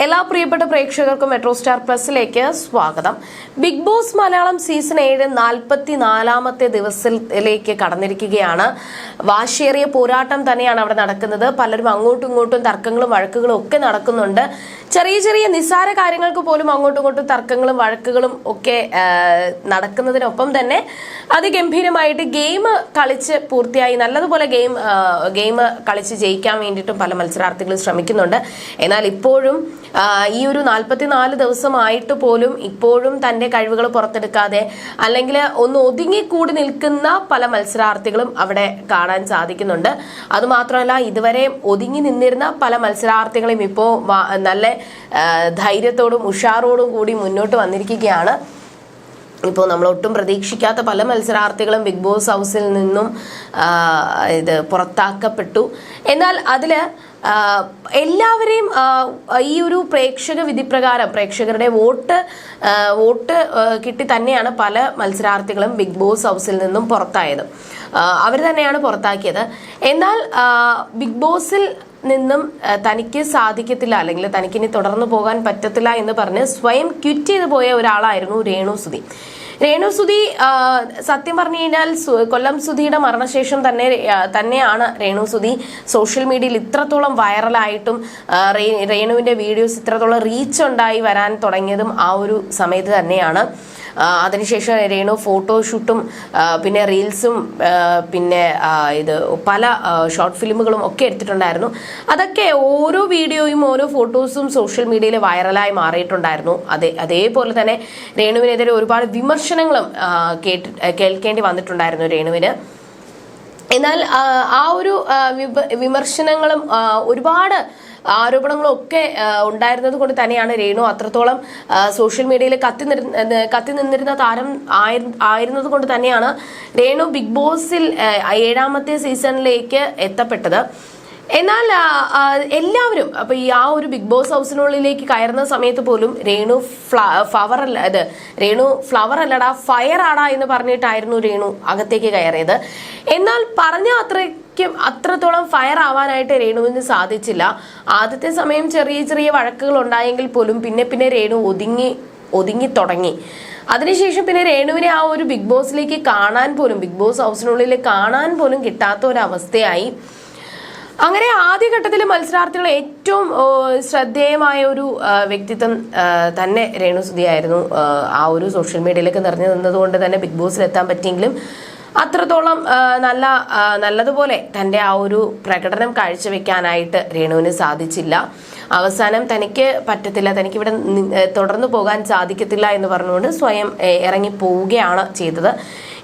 എല്ലാ പ്രിയപ്പെട്ട പ്രേക്ഷകർക്കും മെട്രോ സ്റ്റാർ പ്ലസിലേക്ക് സ്വാഗതം. ബിഗ് ബോസ് മലയാളം സീസൺ ഏഴ് നാൽപ്പത്തി നാലാമത്തെ ദിവസത്തിലേക്ക് കടന്നിരിക്കുകയാണ്. വാശിയേറിയ പോരാട്ടം തന്നെയാണ് അവിടെ നടക്കുന്നത്. പലരും അങ്ങോട്ടും ഇങ്ങോട്ടും തർക്കങ്ങളും വഴക്കുകളും ഒക്കെ നടക്കുന്നുണ്ട്. ചെറിയ ചെറിയ നിസ്സാര കാര്യങ്ങൾക്ക് പോലും അങ്ങോട്ടും ഇങ്ങോട്ടും തർക്കങ്ങളും വഴക്കുകളും ഒക്കെ നടക്കുന്നതിനൊപ്പം തന്നെ അതിഗംഭീരമായിട്ട് ഗെയിം കളിച്ച് പൂർത്തിയായി. നല്ലതുപോലെ ഗെയിം ഗെയിം കളിച്ച് ജയിക്കാൻ വേണ്ടിയിട്ടും പല മത്സരാർത്ഥികളും ശ്രമിക്കുന്നുണ്ട്. എന്നാൽ ഇപ്പോഴും ഈ ഒരു നാൽപ്പത്തിനാല് ദിവസമായിട്ട് പോലും ഇപ്പോഴും തന്റെ കഴിവുകൾ പുറത്തെടുക്കാതെ അല്ലെങ്കിൽ ഒന്ന് ഒതുങ്ങിക്കൂടി നിൽക്കുന്ന പല മത്സരാർത്ഥികളും അവിടെ കാണാൻ സാധിക്കുന്നുണ്ട്. അതുമാത്രമല്ല ഇതുവരെ ഒതുങ്ങി നിന്നിരുന്ന പല മത്സരാർത്ഥികളും ഇപ്പോൾ നല്ല ധൈര്യത്തോടും ഉഷാറോടും കൂടി മുന്നോട്ട് വന്നിരിക്കുകയാണ്. ഇപ്പോൾ നമ്മൾ ഒട്ടും പ്രതീക്ഷിക്കാത്ത പല മത്സരാർത്ഥികളും ബിഗ് ബോസ് ഹൗസിൽ നിന്നും ഇത് പുറത്താക്കപ്പെട്ടു. എന്നാൽ അതിൽ എല്ലാവരെയും ഈ ഒരു പ്രേക്ഷക വിധിപ്രകാരം പ്രേക്ഷകരുടെ വോട്ട് വോട്ട് കിട്ടി തന്നെയാണ് പല മത്സരാർത്ഥികളും ബിഗ് ബോസ് ഹൗസിൽ നിന്നും പുറത്തായത്. അവർ തന്നെയാണ് പുറത്താക്കിയത്. എന്നാൽ ബിഗ് ബോസിൽ നിന്നും തനിക്ക് സാധിക്കത്തില്ല അല്ലെങ്കിൽ തനിക്ക് ഇനി തുടർന്നു പോകാൻ പറ്റത്തില്ല എന്ന് പറഞ്ഞ് സ്വയം ക്വിറ്റ് ചെയ്തു പോയ ഒരാളായിരുന്നു രേണു സുധി. രേണു സുധി സത്യം പറഞ്ഞു കഴിഞ്ഞാൽ കൊല്ലം സുധിയുടെ മരണശേഷം തന്നെ തന്നെയാണ് രേണു സുധി സോഷ്യൽ മീഡിയയിൽ ഇത്രത്തോളം വൈറലായിട്ടും രേണുവിന്റെ വീഡിയോസ് ഇത്രത്തോളം റീച്ച് ഉണ്ടായി വരാൻ തുടങ്ങിയതും ആ ഒരു സമയത്ത് തന്നെയാണ്. അതിനുശേഷം രേണു ഫോട്ടോഷൂട്ടും പിന്നെ റീൽസും പിന്നെ ഇത് പല ഷോർട്ട് ഫിലിമുകളും ഒക്കെ എടുത്തിട്ടുണ്ടായിരുന്നു. അതൊക്കെ ഓരോ വീഡിയോയും ഓരോ ഫോട്ടോസും സോഷ്യൽ മീഡിയയിൽ വൈറലായി മാറിയിട്ടുണ്ടായിരുന്നു. അതെ അതേപോലെ തന്നെ രേണുവിനെതിരെ ഒരുപാട് വിമർശനങ്ങളും കേട്ട് കേൾക്കേണ്ടി വന്നിട്ടുണ്ടായിരുന്നു രേണുവിന്. എന്നാൽ ആ ഒരു വിമർശനങ്ങളും ഒരുപാട് ആരോപണങ്ങളും ഒക്കെ ഉണ്ടായിരുന്നത് കൊണ്ട് തന്നെയാണ് രേണു അത്രത്തോളം സോഷ്യൽ മീഡിയയിൽ കത്തി കത്തി നിന്നിരുന്ന താരം ആയിരു- ആയിരുന്നത് കൊണ്ട് തന്നെയാണ് രേണു ബിഗ് ബോസിൽ ഏഴാമത്തെ സീസണിലേക്ക് എത്തപ്പെട്ടത്. എന്നാൽ എല്ലാവരും അപ്പൊ ഈ ആ ഒരു ബിഗ് ബോസ് ഹൗസിനുള്ളിലേക്ക് കയറുന്ന സമയത്ത് പോലും രേണു ഫ്ലവർ അല്ല അത് രേണു ഫ്ലവർ അല്ലടാ ഫയർ ആടാ എന്ന് പറഞ്ഞിട്ടായിരുന്നു രേണു അകത്തേക്ക് കയറിയത്. എന്നാൽ പറഞ്ഞ അത്രയ്ക്കും അത്രത്തോളം ഫയർ ആവാനായിട്ട് രേണുവിന് സാധിച്ചില്ല. ആദ്യത്തെ സമയം ചെറിയ ചെറിയ വഴക്കുകൾ ഉണ്ടായെങ്കിൽ പോലും പിന്നെ പിന്നെ രേണു ഒതുങ്ങി ഒതുങ്ങി തുടങ്ങി. അതിനുശേഷം പിന്നെ രേണുവിനെ ആ ഒരു ബിഗ് ബോസിലേക്ക് കാണാൻ പോലും ബിഗ് ബോസ് ഹൗസിനുള്ളിൽ കാണാൻ പോലും കിട്ടാത്ത ഒരവസ്ഥയായി അങ്ങനെ ആദ്യഘട്ടത്തിൽ മത്സരാർത്ഥികൾ ഏറ്റവും ശ്രദ്ധേയമായ ഒരു വ്യക്തിത്വം തന്നെ രേണു സുധിയായിരുന്നു. ആ ഒരു സോഷ്യൽ മീഡിയയിലേക്ക് നിറഞ്ഞു നിന്നതുകൊണ്ട് തന്നെ ബിഗ് ബോസിൽ എത്താൻ പറ്റിയെങ്കിലും അത്രത്തോളം നല്ല നല്ലതുപോലെ തന്റെ ആ ഒരു പ്രകടനം കാഴ്ചവെക്കാനായിട്ട് രേണുവിന് സാധിച്ചില്ല. അവസാനം തനിക്ക് പറ്റത്തില്ല തനിക്ക് ഇവിടെ തുടർന്നു പോകാൻ സാധിക്കത്തില്ല എന്ന് പറഞ്ഞുകൊണ്ട് സ്വയം ഇറങ്ങി പോവുകയാണ് ചെയ്തത്.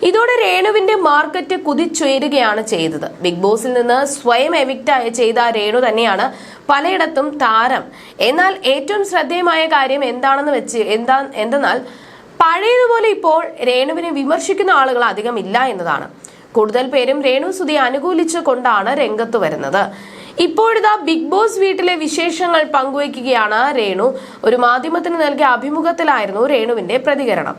ഇതോടെ രേണുവിന്റെ മാർക്കറ്റ് കുതിച്ചുയരുകയാണ് ചെയ്തത്. ബിഗ് ബോസിൽ നിന്ന് സ്വയം എവിക്റ്റ് ചെയ്ത രേണു തന്നെയാണ് പലയിടത്തും താരം. എന്നാൽ ഏറ്റവും ശ്രദ്ധേയമായ കാര്യം എന്താണെന്ന് വെച്ച് എന്താ എന്തെന്നാൽ പഴയതുപോലെ ഇപ്പോൾ രേണുവിനെ വിമർശിക്കുന്ന ആളുകൾ അധികം ഇല്ല എന്നതാണ്. കൂടുതൽ പേരും രേണു സുധി അനുകൂലിച്ചു കൊണ്ടാണ് രംഗത്ത് വരുന്നത്. ഇപ്പോഴിതാ ബിഗ് ബോസ് വീട്ടിലെ വിശേഷങ്ങൾ പങ്കുവയ്ക്കുകയാണ് രേണു. ഒരു മാധ്യമത്തിന് നൽകിയ അഭിമുഖത്തിലായിരുന്നു രേണുവിന്റെ പ്രതികരണം.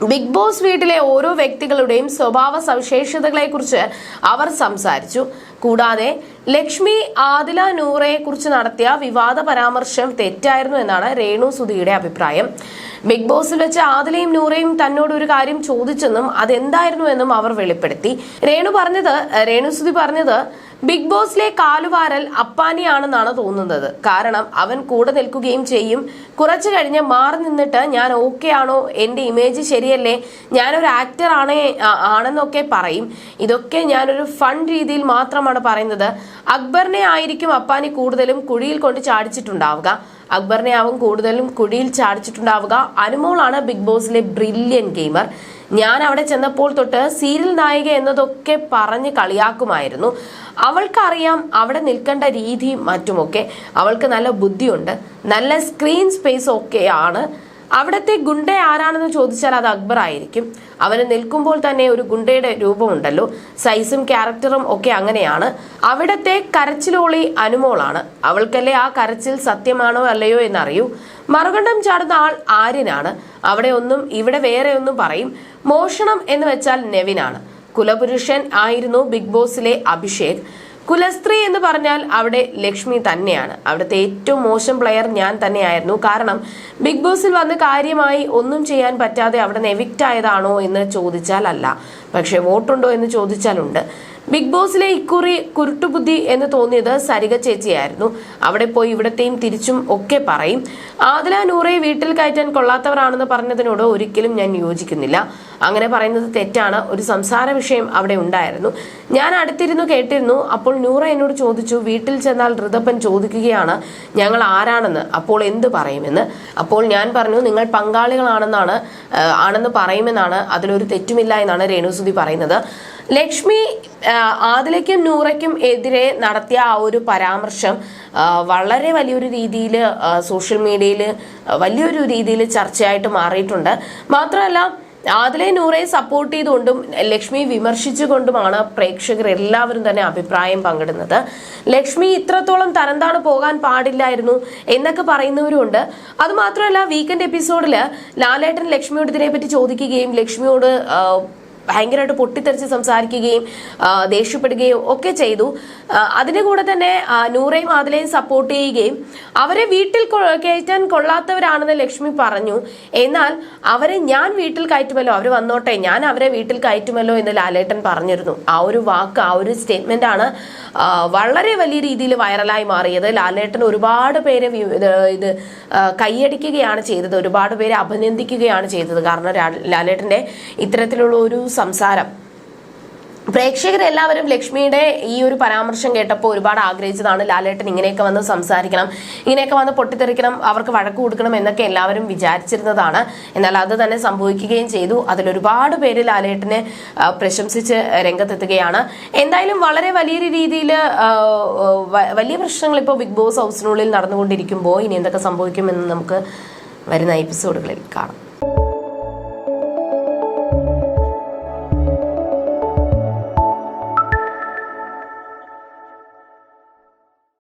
ബിഗ് ബോസ് വീട്ടിലെ ഓരോ വ്യക്തികളുടെയും സ്വഭാവ സവിശേഷതകളെക്കുറിച്ച് അവർ സംസാരിച്ചു. കൂടാതെ ലക്ഷ്മി ആദില നൂറയെ കുറിച്ച് നടത്തിയ വിവാദ പരാമർശം തെറ്റായിരുന്നു എന്നാണ് രേണു സുധിയുടെ അഭിപ്രായം. ബിഗ് ബോസിൽ വെച്ച് ആദിലയും നൂറയും തന്നോട് ഒരു കാര്യം ചോദിച്ചെന്നും അതെന്തായിരുന്നു എന്നും അവർ വെളിപ്പെടുത്തി. രേണു പറഞ്ഞത് രേണു സുധി പറഞ്ഞത് ബിഗ് ബോസിലെ കാലുവാരൽ അപ്പാനിയാണെന്നാണ് തോന്നുന്നത്. കാരണം അവൻ കൂടെ നിൽക്കുകയും ചെയ്യും. കുറച്ചു കഴിഞ്ഞ് മാറി നിന്നിട്ട് ഞാൻ ഓക്കെ ആണോ? എന്റെ ഇമേജ് ശരിയല്ലേ? ഞാനൊരു ആക്ടർ ആണേ ആണെന്നൊക്കെ പറയും. ഇതൊക്കെ ഞാനൊരു ഫൺ രീതിയിൽ മാത്രമാണ് പറയുന്നത്. അക്ബറിനെ ആയിരിക്കും അപ്പാനി കൂടുതലും കുഴിയിൽ കൊണ്ട് ചാടിച്ചിട്ടുണ്ടാവുക. അക്ബറിനെ ആവും കൂടുതലും കുഴിയിൽ ചാടിച്ചിട്ടുണ്ടാവുക. അനുമോളാണ് ബിഗ് ബോസിലെ ബ്രില്യൻ ഗെയിമർ ഞാൻ അവിടെ ചെന്നപ്പോൾ തൊട്ട് സീരിയൽ നായിക എന്നതൊക്കെ പറഞ്ഞ് കളിയാക്കുമായിരുന്നു. അവൾക്കറിയാം അവിടെ നിൽക്കേണ്ട രീതിയും മറ്റുമൊക്കെ. അവൾക്ക് നല്ല ബുദ്ധിയുണ്ട്. നല്ല സ്ക്രീൻ സ്പേസ് ഒക്കെയാണ്. അവിടുത്തെ ഗുണ്ട ആരാണെന്ന് ചോദിച്ചാൽ അത് അക്ബർ ആയിരിക്കും. അവന് നിൽക്കുമ്പോൾ തന്നെ ഒരു ഗുണ്ടയുടെ രൂപമുണ്ടല്ലോ. സൈസും ക്യാരക്ടറും ഒക്കെ അങ്ങനെയാണ്. അവിടത്തെ കരച്ചിലോളി അനുമോളാണ്. അവൾക്കല്ലേ ആ കരച്ചിൽ സത്യമാണോ അല്ലയോ എന്നറിയൂ. മറുകണ്ഠം ചാടുന്ന ആൾ ആര്യനാണ്. അവിടെ ഒന്നും ഇവിടെ വേറെ ഒന്നും പറയും. മോഷണം എന്ന് വെച്ചാൽ നെവിനാണ്. കുലപുരുഷൻ ആയിരുന്നു ബിഗ് ബോസിലെ അഭിഷേക്. കുലസ്ത്രീ എന്ന് പറഞ്ഞാൽ അവിടെ ലക്ഷ്മി തന്നെയാണ്. അവിടുത്തെ ഏറ്റവും മോശം പ്ലെയർ ഞാൻ തന്നെയായിരുന്നു. കാരണം ബിഗ് ബോസിൽ വന്ന് കാര്യമായി ഒന്നും ചെയ്യാൻ പറ്റാതെ അവിടെ നിന്ന് എവിക്റ്റ് ആയതാണോ എന്ന് ചോദിച്ചാൽ അല്ല പക്ഷെ വോട്ടുണ്ടോ എന്ന് ചോദിച്ചാലുണ്ട്. ബിഗ് ബോസിലെ ഇക്കുറി കുരുട്ടുബുദ്ധി എന്ന് തോന്നിയത് സരിക ചേച്ചിയായിരുന്നു. അവിടെ പോയി ഇവിടത്തെയും തിരിച്ചും ഒക്കെ പറയും. ആദില നൂറെ വീട്ടിൽ കയറ്റാൻ കൊള്ളാത്തവരാണെന്ന് പറഞ്ഞതിനോട് ഒരിക്കലും ഞാൻ യോജിക്കുന്നില്ല. അങ്ങനെ പറയുന്നത് തെറ്റാണ്. ഒരു സംസാര വിഷയം അവിടെ ഉണ്ടായിരുന്നു. ഞാൻ അടുത്തിരുന്നു കേട്ടിരുന്നു. അപ്പോൾ നൂറ എന്നോട് ചോദിച്ചു വീട്ടിൽ ചെന്നാൽ ഋതപ്പൻ ചോദിക്കുകയാണ് ഞങ്ങൾ ആരാണെന്ന്? അപ്പോൾ എന്ത് പറയുമെന്ന്? അപ്പോൾ ഞാൻ പറഞ്ഞു നിങ്ങൾ പങ്കാളികളാണെന്നാണ് ആണെന്ന് പറയുമെന്നാണ്. അതിലൊരു തെറ്റുമില്ല എന്നാണ് രേണുസുതി പറയുന്നത്. ലക്ഷ്മി ആദിലയ്ക്കും നൂറയ്ക്കും എതിരെ നടത്തിയ ആ ഒരു പരാമർശം വളരെ വലിയൊരു രീതിയിൽ സോഷ്യൽ മീഡിയയിൽ വലിയൊരു രീതിയിൽ ചർച്ചയായിട്ട് മാറിയിട്ടുണ്ട്. മാത്രമല്ല ആദിലെ നൂറെ സപ്പോർട്ട് ചെയ്തുകൊണ്ടും ലക്ഷ്മി വിമർശിച്ചുകൊണ്ടുമാണ് പ്രേക്ഷകർ എല്ലാവരും തന്നെ അഭിപ്രായം പങ്കിടുന്നത്. ലക്ഷ്മി ഇത്രത്തോളം തരംതാണ് പോകാൻ പാടില്ലായിരുന്നു എന്നൊക്കെ പറയുന്നവരുണ്ട്. അതുമാത്രമല്ല വീക്കെൻഡ് എപ്പിസോഡിൽ ലാലേട്ടൻ ലക്ഷ്മിയോട് ഇതിനെപ്പറ്റി ചോദിക്കുകയും ലക്ഷ്മിയോട് ഭയങ്കരമായിട്ട് പൊട്ടിത്തെറിച്ച് സംസാരിക്കുകയും ദേഷ്യപ്പെടുകയും ഒക്കെ ചെയ്തു. അതിന് കൂടെ തന്നെ നൂറേയും ആദിലയും സപ്പോർട്ട് ചെയ്യുകയും അവരെ വീട്ടിൽ കയറ്റാൻ കൊള്ളാത്തവരാണെന്ന് ലക്ഷ്മി പറഞ്ഞു. എന്നാൽ അവരെ ഞാൻ വീട്ടിൽ കയറ്റുമല്ലോ അവർ വന്നോട്ടെ ഞാൻ അവരെ വീട്ടിൽ കയറ്റുമല്ലോ എന്ന് ലാലേട്ടൻ പറഞ്ഞിരുന്നു. ആ ഒരു വാക്ക് ആ ഒരു സ്റ്റേറ്റ്മെന്റ് ആണ് വളരെ വലിയ രീതിയിൽ വൈറലായി മാറിയത്. ലാലേട്ടൻ ഒരുപാട് പേരെ ഇത് കൈയടിക്കുകയാണ് ചെയ്തത്. ഒരുപാട് പേരെ അഭിനന്ദിക്കുകയാണ് ചെയ്തത്. കാരണം ലാലേട്ടന്റെ ഇത്തരത്തിലുള്ള ഒരു സംസാരം. പ്രേക്ഷകരെല്ലാവരും ലക്ഷ്മിയുടെ ഈ ഒരു പരാമർശം കേട്ടപ്പോൾ ഒരുപാട് ആഗ്രഹിച്ചതാണ് ലാലേട്ടൻ ഇങ്ങനെയൊക്കെ വന്ന് സംസാരിക്കണം ഇങ്ങനെയൊക്കെ വന്ന് പൊട്ടിത്തെറിക്കണം അവർക്ക് വഴക്ക് കൊടുക്കണം എന്നൊക്കെ എല്ലാവരും വിചാരിച്ചിരുന്നതാണ്. എന്നാൽ അത് തന്നെ സംഭവിക്കുകയും ചെയ്തു. അതിൽ ഒരുപാട് പേര് ലാലേട്ടനെ പ്രശംസിച്ച് രംഗത്തെത്തുകയാണ്. എന്തായാലും വളരെ വലിയൊരു രീതിയിൽ വലിയ പ്രശ്നങ്ങൾ ഇപ്പോൾ ബിഗ് ബോസ് ഹൗസിനുള്ളിൽ നടന്നുകൊണ്ടിരിക്കുമ്പോൾ ഇനി എന്തൊക്കെ സംഭവിക്കുമെന്ന് നമുക്ക് വരുന്ന എപ്പിസോഡുകളിൽ കാണാം.